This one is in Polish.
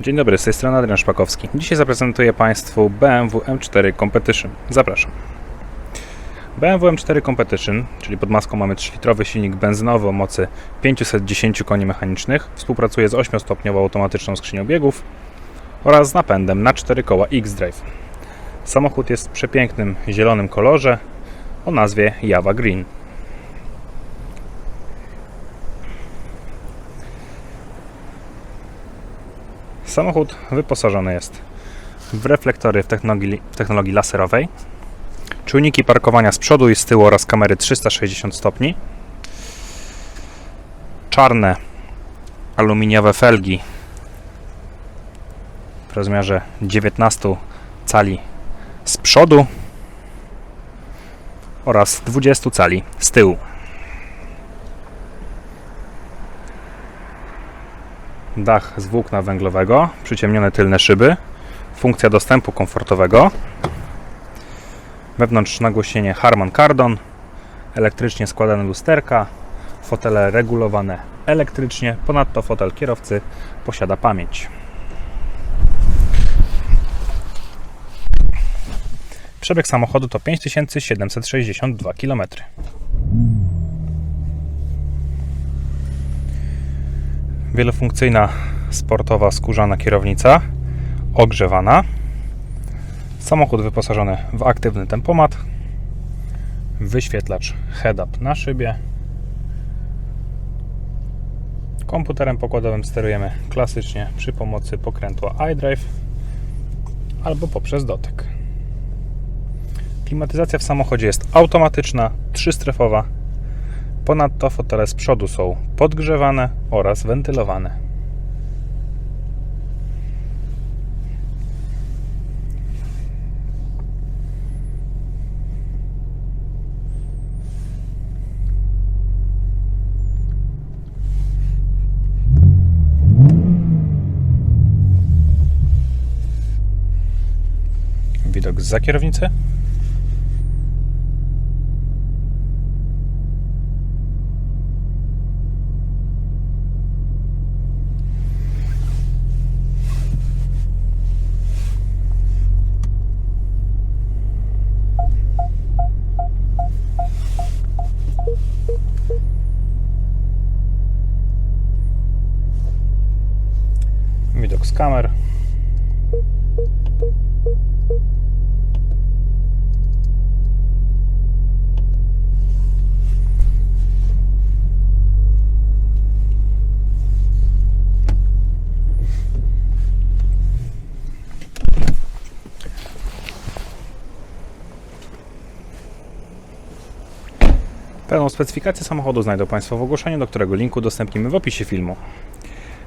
Dzień dobry, z tej strony Adrian Szpakowski. Dzisiaj zaprezentuję Państwu BMW M4 Competition. Zapraszam. BMW M4 Competition, czyli pod maską mamy 3-litrowy silnik benzynowy o mocy 510 koni mechanicznych, współpracuje z 8-stopniową automatyczną skrzynią biegów oraz z napędem na 4 koła X-Drive. Samochód jest w przepięknym zielonym kolorze o nazwie Java Green. Samochód wyposażony jest w reflektory w technologii, w technologii laserowej, czujniki parkowania z przodu i z tyłu oraz kamery 360 stopni, czarne aluminiowe felgi w rozmiarze 19 cali z przodu oraz 20 cali z tyłu. Dach z włókna węglowego, przyciemnione tylne szyby, funkcja dostępu komfortowego, wewnątrz nagłośnienie Harman Kardon, elektrycznie składane lusterka, fotele regulowane elektrycznie, ponadto fotel kierowcy posiada pamięć. Przebieg samochodu to 5762 km. Wielofunkcyjna sportowa skórzana kierownica, ogrzewana. Samochód wyposażony w aktywny tempomat, wyświetlacz head-up na szybie. Komputerem pokładowym sterujemy klasycznie przy pomocy pokrętła iDrive albo poprzez dotyk. Klimatyzacja w samochodzie jest automatyczna, trzystrefowa, Ponadto fotele z przodu są podgrzewane oraz wentylowane. Widok z kierownicy. Widok z kamer. Pełną specyfikację samochodu znajdą Państwo w ogłoszeniu, do którego linku udostępnimy w opisie filmu.